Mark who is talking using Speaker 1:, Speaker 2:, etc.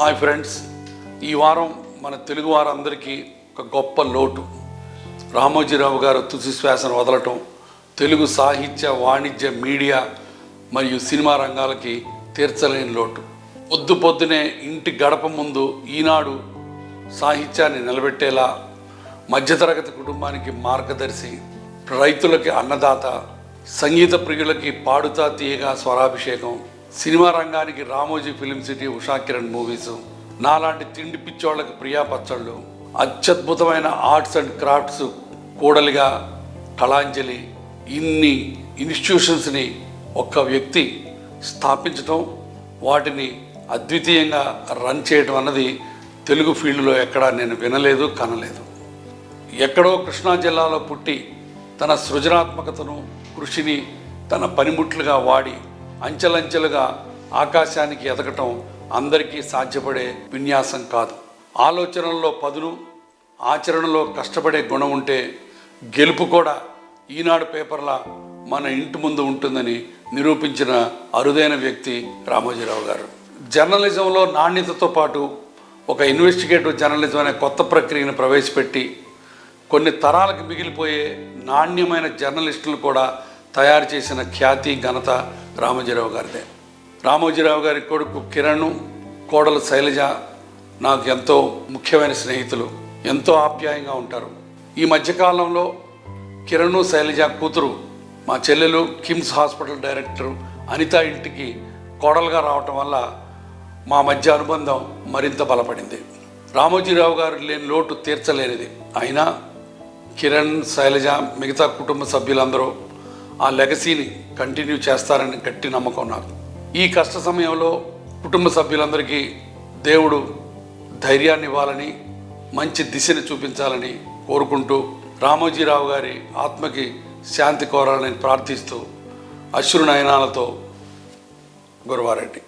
Speaker 1: Hi friends. ఈ వారం మన తెలుగు వారందరికీ ఒక గొప్ప లోటు. రామోజీరావు గారు తుసి శ్వాసను వదలటం తెలుగు సాహిత్య వాణిజ్య మీడియా మరియు సినిమా రంగాలకి తీర్చలేని లోటు. పొద్దు పొద్దునే ఇంటి గడప ముందు ఈనాడు సాహిత్యాన్ని నిలబెట్టేలా మధ్యతరగతి కుటుంబానికి మార్గదర్శి రైతులకి అన్నదాత సంగీత ప్రియులకి పాడుతా తీయగా స్వరాభిషేకం సినిమా రంగానికి Ramoji film city Usha Kiran movies నాలాంటి తిండి పిచ్చోళ్ళకి ప్రియా పచ్చళ్ళు అత్యద్భుతమైన ఆర్ట్స్ అండ్ క్రాఫ్ట్స్ కూడలిగా కళాంజలి ఇన్ని ఇన్స్టిట్యూషన్స్ని ఒక్క వ్యక్తి స్థాపించటం వాటిని అద్వితీయంగా రన్ చేయడం అన్నది తెలుగు ఫీల్డ్లో ఎక్కడా నేను వినలేదు కనలేదు. ఎక్కడో కృష్ణా జిల్లాలో పుట్టి తన సృజనాత్మకతను కృషిని తన పనిముట్లుగా వాడి అంచెలంచెలుగా ఆకాశానికి ఎదగటం అందరికీ సాధ్యపడే విన్యాసం కాదు. ఆలోచనల్లో పదును ఆచరణలో కష్టపడే గుణం ఉంటే గెలుపు కూడా ఈనాడు పేపర్ల మన ఇంటి ముందు ఉంటుందని నిరూపించిన అరుదైన వ్యక్తి రామోజీరావు గారు. జర్నలిజంలో నాణ్యతతో పాటు ఒక ఇన్వెస్టిగేటివ్ జర్నలిజం అనే కొత్త ప్రక్రియను ప్రవేశపెట్టి కొన్ని తరాలకు మిగిలిపోయే నాణ్యమైన జర్నలిస్టులు కూడా తయారు చేసిన ఖ్యాతి ఘనత రామోజీరావు గారిదే. రామోజీరావు గారి కొడుకు కిరణ్ కోడలు శైలజ నాకు ఎంతో ముఖ్యమైన స్నేహితులు ఎంతో ఆప్యాయంగా ఉంటారు. ఈ మధ్యకాలంలో కిరణ్ శైలజ కూతురు మా చెల్లెలు కిమ్స్ హాస్పిటల్ డైరెక్టర్ అనిత ఇంటికి కోడలుగా రావటం వల్ల మా మధ్య అనుబంధం మరింత బలపడింది. రామోజీరావు గారు లేని లోటు తీర్చలేనిది. అయినా కిరణ్ శైలజ మిగతా కుటుంబ సభ్యులందరూ ఆ లెగసీని కంటిన్యూ చేస్తారని గట్టి నమ్మకం నాకు. ఈ కష్ట సమయంలో కుటుంబ సభ్యులందరికీ దేవుడు ధైర్యాన్ని ఇవ్వాలని మంచి దిశని చూపించాలని కోరుకుంటూ రామోజీరావు గారి ఆత్మకి శాంతి కోరాలని ప్రార్థిస్తూ అశ్రునయనాలతో గురువారెడ్డి